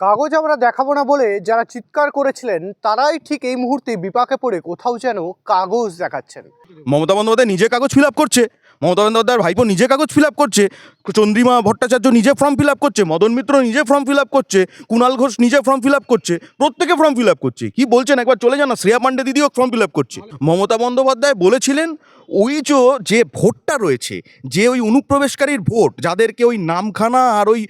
কাগজ আমরা দেখাবো না বলে যারা চিৎকার করেছিলেন, তারাই ঠিক এই মুহূর্তে বিপাকে পড়ে কোথাও যেন কাগজ দেখাচ্ছেন। মমতা বন্দ্যোপাধ্যায় নিজে কাগজ ফিল করছে। মমতা বন্দ্যোপাধ্যায়ের ভাইপো নিজে কাগজ ফিল আপ করছে, চন্দ্রিমা ভট্টাচার্য নিজে ফর্ম ফিল আপ করছে, মদন মিত্র নিজে ফর্ম ফিল আপ করছে কুণাল ঘোষ নিজে ফর্ম ফিল আপ করছে, প্রত্যেকে ফর্ম ফিল আপ করছে। কি বলছেন? একবার চলে যান শ্রেয়া পাণ্ডে দিদিও ফর্ম ফিল আপ করছে। মমতা বন্দ্যোপাধ্যায় বলেছিলেন, ওই যে যে ভোটটা রয়েছে, যে ওই অনুপ্রবেশকারীর ভোট, যাদেরকে ওই নামখানা আর ওই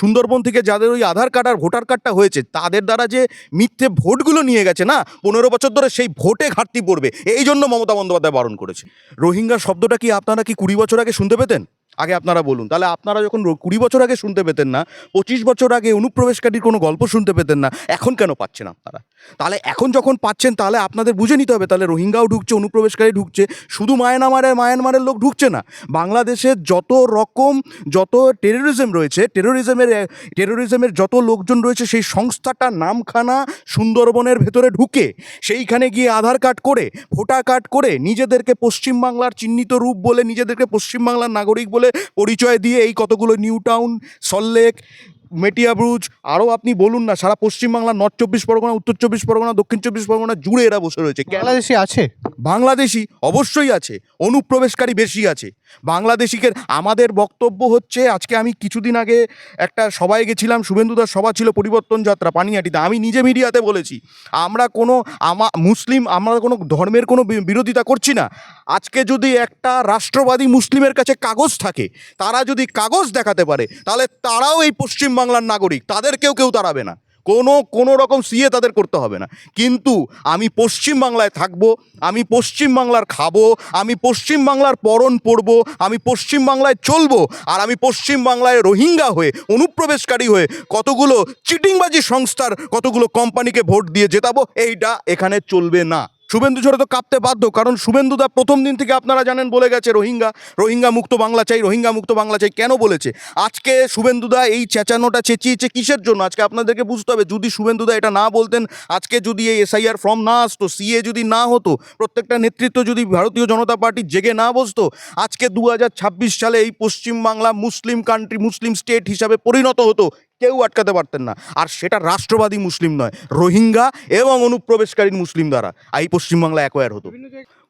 সুন্দরবন থেকে যাদের ওই আধার কার্ড আর ভোটার কার্ডটা হয়েছে, তাদের দ্বারা যে মিথ্যে ভোটগুলো নিয়ে গেছে না, পনেরো বছর ধরে সেই ভোটে ঘাটতি পড়বে, এই জন্য মমতা বন্দ্যোপাধ্যায় বারণ করেছে। রোহিঙ্গা শব্দটা কি আপনারা কি কুড়ি বছর আগে শুনতে পেতেন? আগে আপনারা বলুন। তাহলে আপনারা যখন কুড়ি বছর আগে শুনতে পেতেন না, পঁচিশ বছর আগে অনুপ্রবেশকারীর কোনো গল্প শুনতে পেতেন না, এখন কেন পাচ্ছেন আপনারা? তাহলে এখন যখন পাচ্ছেন, তাহলে আপনাদের বুঝে নিতে হবে, তাহলে রোহিঙ্গাও ঢুকছে, অনুপ্রবেশকারী ঢুকছে, শুধু মায়ানমারের মায়ানমারের লোক ঢুকছে না বাংলাদেশের যত রকম, যত টেরোরিজম রয়েছে টেরোরিজমের টেরোরিজমের যত লোকজন রয়েছে, সেই সংস্থাটা নামখানা সুন্দরবনের ভেতরে ঢুকে, সেইখানে গিয়ে আধার কার্ড করে, ভোটার কার্ড করে, নিজেদেরকে পশ্চিমবাংলার চিহ্নিত রূপ বলে, নিজেদেরকে পশ্চিমবাংলার নাগরিক বলে পরিচয় দিয়ে এই কতগুলো নিউ টাউন সল্লেক মেটিয়াব্রুজ আরও আপনি বলুন না, সারা পশ্চিমবাংলা নর্থ চব্বিশ পরগনা, উত্তর চব্বিশ পরগনা, দক্ষিণ চব্বিশ পরগনা জুড়ে এরা বসে রয়েছে। কেলাদেশি আছে। বাংলাদেশি অবশ্যই আছে, অনুপ্রবেশকারী বেশি আছে। বাংলাদেশিকে আমাদের বক্তব্য হচ্ছে, আজকে আমি কিছুদিন আগে একটা সবাই গেছিলাম, শুভেন্দুদার সভা ছিল পরিবর্তন যাত্রা পানিহাটিতে আমি নিজে মিডিয়াতে বলেছি, আমরা কোনো আমা, মুসলিম, আমরা কোনো ধর্মের কোনো বিরোধিতা করছি না। আজকে যদি একটা রাষ্ট্রবাদী মুসলিমের কাছে কাগজ থাকে, তারা যদি কাগজ দেখাতে পারে, তাহলে তারাও এই পশ্চিমবাংলার নাগরিক তাদেরকেও কেউ তাড়াবে না। কোনো কোনো রকম সিএ তাদের করতে হবে না। কিন্তু আমি পশ্চিম বাংলায় থাকব, আমি পশ্চিম বাংলার খাব, আমি পশ্চিম বাংলার পরন পড়ব আমি পশ্চিম বাংলায় চলবো, আর আমি পশ্চিম বাংলায় রোহিঙ্গা হয়ে, অনুপ্রবেশকারী হয়ে কতগুলো চিটিংবাজি সংস্থার, কতগুলো কোম্পানিকে ভোট দিয়ে জেতাবো, এইটা এখানে চলবে না। শুভেন্দু ঝরে তো কাঁপতে বাধ্য, কারণ শুভেন্দুদা প্রথম দিন থেকে আপনারা জানেন বলে গেছে রোহিঙ্গা। রোহিঙ্গা মুক্ত বাংলা চাই, রোহিঙ্গা মুক্ত বাংলা চাই কেন বলেছে? আজকে শুভেন্দুদা এই চেঁচানোটা চেঁচিয়েছে কিসের জন্য? আজকে আপনাদেরকে বুঝতে হবে, যদি শুভেন্দুদা এটা না বলতেন, আজকে যদি এই এসআইআর ফর্ম না আসতো, সিএ যদি না হতো, প্রত্যেকটা নেতৃত্ব যদি ভারতীয় জনতা পার্টি জেগে না বসতো, আজকে দু হাজার ছাব্বিশ সালে এই Paschimbangla Muslim country Muslim state হিসাবে পরিণত হতো কেউ আটকাতে পারতেন না। আর সেটা রাষ্ট্রবাদী মুসলিম নয়, রোহিঙ্গা এবং অনুপ্রবেশকারী মুসলিম দ্বারা। এই পশ্চিমবাংলা অ্যাকোয়ার হতো।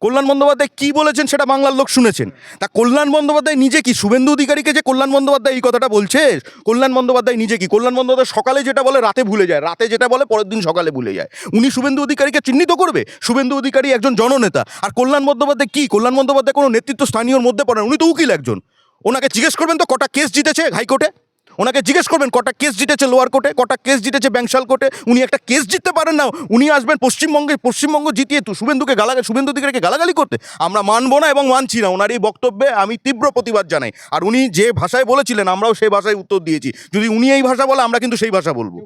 কল্যাণ বন্দ্যোপাধ্যায় কি বলেছেন সেটা বাংলার লোক শুনেছেন। তা কল্যাণ বন্দ্যোপাধ্যায় নিজে কি? শুভেন্দু অধিকারীকে যে কল্যাণ বন্দ্যোপাধ্যায় এই কথাটা বলছে, কল্যাণ বন্দ্যোপাধ্যায় নিজে কি? কল্যাণ বন্দ্যোপাধ্যায় সকালে যেটা বলে, রাতে ভুলে যায়। রাতে যেটা বলে, পরের দিন সকালে ভুলে যায়। উনি শুভেন্দু অধিকারীকে চিহ্নিত করবে? শুভেন্দু অধিকারী একজন জননেতা। আর কল্যাণ বন্দ্যোপাধ্যায় কি? কল্যাণ বন্দ্যোপাধ্যায় কোনো নেতৃত্ব স্থানীয়র মধ্যে পড়েন উনি তো উকিল একজন। ওনাকে জিজ্ঞেস করবেন তো, কটা কেস জিতেছে হাইকোর্টে? ওনাকে জিজ্ঞেস করবেন, কটা কেস জিতেছে লোয়ার কোর্টে কটা কেস জিতেছে ব্যাংশাল কোর্টে উনি একটা কেস জিততে পারেন না, উনি আসবেন পশ্চিমবঙ্গে, পশ্চিমবঙ্গ জিতিয়ে তো শুভেন্দুকে গালা শুভেন্দু দিকে গালাগালি করতে। আমরা মানব না এবং মানছি না, ওনার এই বক্তব্যে আমি তীব্র প্রতিবাদ জানাই। আর উনি যে ভাষায় বলেছিলেন, আমরাও সেই ভাষায় উত্তর দিয়েছি। যদি উনি এই ভাষা বলে, আমরা কিন্তু সেই ভাষা বলব।